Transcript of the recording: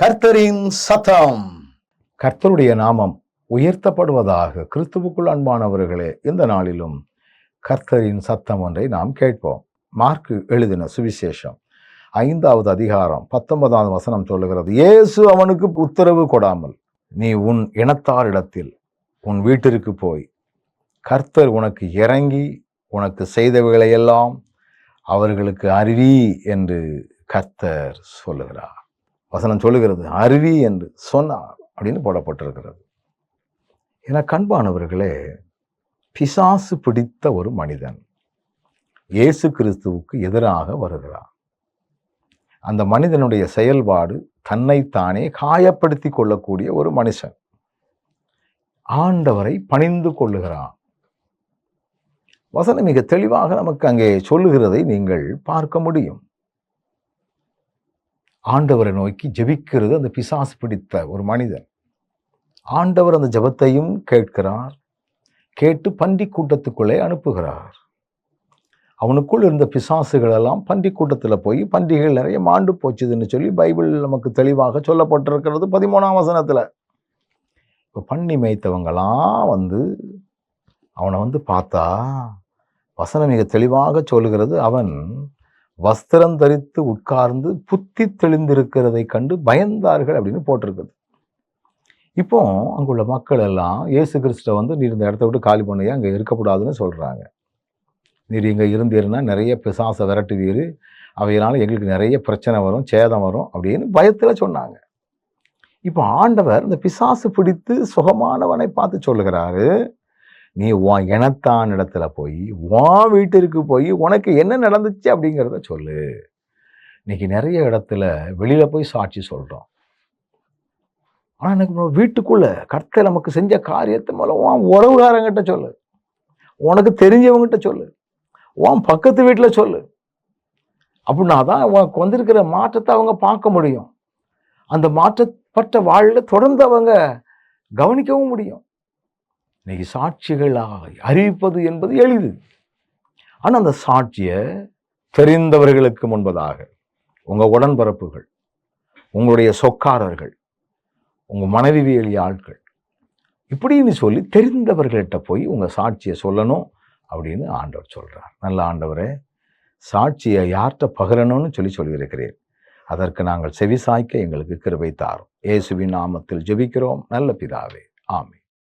கர்த்தரின் சத்தம். கர்த்தருடைய நாமம் உயர்த்தப்படுவதாக கிறிஸ்துவுக்குள் அன்பானவர்களே இந்த நாளிலும் கர்த்தரின் சத்தம் ஒன்றை நாம் கேட்போம். மார்க்கு எழுதின சுவிசேஷம் ஐந்தாவது அதிகாரம் பத்தொன்பதாவது வசனம் சொல்லுகிறது இயேசு அவனுக்கு உத்தரவு கொடாமல் நீ உன் இனத்தாரிடத்தில் உன் வீட்டிற்கு போய் கர்த்தர் உனக்கு இறங்கி உனக்கு செய்தவைகளையெல்லாம் அவர்களுக்கு அறிவி என்று கர்த்தர் சொல்லுகிறார். வசனம் சொல்லுகிறது அருவி என்று சொன்னார் அப்படின்னு போடப்பட்டிருக்கிறது. என கண்பானவர்களே பிசாசு பிடித்த ஒரு மனிதன் இயேசு கிறிஸ்துவுக்கு எதிராக வருகிறார். அந்த மனிதனுடைய செயல்பாடு தன்னைத்தானே காயப்படுத்தி கொள்ளக்கூடிய ஒரு மனுஷன். ஆண்டவரை பணிந்து கொள்ளுகிறான். வசனம் மிக தெளிவாக நமக்கு அங்கே சொல்லுகிறதை நீங்கள் பார்க்க முடியும். ஆண்டவரை நோக்கி ஜெபிக்கிறது அந்த பிசாசு பிடித்த ஒரு மனிதன். ஆண்டவர் அந்த ஜெபத்தையும் கேட்கிறார் கேட்டு பன்றி கூட்டத்துக்குள்ளே அனுப்புகிறார். அவனுக்குள் இருந்த பிசாசுகள் எல்லாம் பன்றி கூட்டத்தில் போய் பன்றிகள் நிறைய மாண்டு போச்சுதுன்னு சொல்லி பைபிள் நமக்கு தெளிவாக சொல்லப்பட்டிருக்கிறது பதிமூணாம் வசனத்தில். இப்போ பண்ணி மேய்த்தவங்களாம் வந்து அவனை வந்து பார்த்தா வசனம் மிக தெளிவாக சொல்லுகிறது அவன் வஸ்திரம் தரித்து உட்கார்ந்து புத்தி தெளிந்திருக்கிறதை கண்டு பயந்தார்கள் அப்படின்னு போட்டிருக்குது. இப்போ அங்குள்ள மக்கள் எல்லாம் இயேசு கிறிஸ்ட வந்து நீர் இந்த இடத்த விட்டு காலி பண்ணியா அங்கே இருக்கக்கூடாதுன்னு சொல்கிறாங்க நீர் இங்கே இருந்தீர்னா நிறைய பிசாசை விரட்டுவீர். அவையினால் எங்களுக்கு நிறைய பிரச்சனை வரும் சேதம் வரும் அப்படின்னு பயத்தில் சொன்னாங்க. இப்போ ஆண்டவர் இந்த பிசாசு பிடித்து சுகமானவனை பார்த்து சொல்லுகிறாரு. நீ உன் இனத்தான் இடத்துல போய் உன் வீட்டிற்கு போய் உனக்கு என்ன நடந்துச்சு அப்படிங்கிறத சொல்லு. இன்னைக்கு நிறைய இடத்துல வெளியில் போய் சாட்சி சொல்கிறோம் ஆனால் எனக்கு வீட்டுக்குள்ளே கர்த்தர் நமக்கு செஞ்ச காரியத்தை மேலே உன் உறவுகாரங்கிட்ட சொல்லு. உனக்கு தெரிஞ்சவங்ககிட்ட சொல்லு. உன் பக்கத்து வீட்டில் சொல்லு. அப்படின்னா தான் உனக்கு வந்திருக்கிற மாற்றத்தை அவங்க பார்க்க முடியும். அந்த மாற்றப்பட்ட வாழ்வில் தொடர்ந்து அவங்க கவனிக்கவும் முடியும். இன்னைக்கு சாட்சிகளாக அறிவிப்பது என்பது எளிது. ஆனால் அந்த சாட்சியை தெரிந்தவர்களுக்கு முன்பதாக உங்கள் உடன்பரப்புகள் உங்களுடைய சொக்காரர்கள் உங்கள் மனைவியலி ஆட்கள் இப்படின்னு சொல்லி தெரிந்தவர்கள்ட்ட போய் உங்கள் சாட்சியை சொல்லணும் அப்படின்னு ஆண்டவர் சொல்கிறார் நல்ல ஆண்டவரே சாட்சியை யார்கிட்ட பகிரணும்னு சொல்லி சொல்லியிருக்கிறேன் அதற்கு நாங்கள் செவி சாய்க்க எங்களுக்கு கிருபை தாரும். இயேசுவின் நாமத்தில் ஜெபிக்கிறோம். நல்ல பிதாவே. ஆமே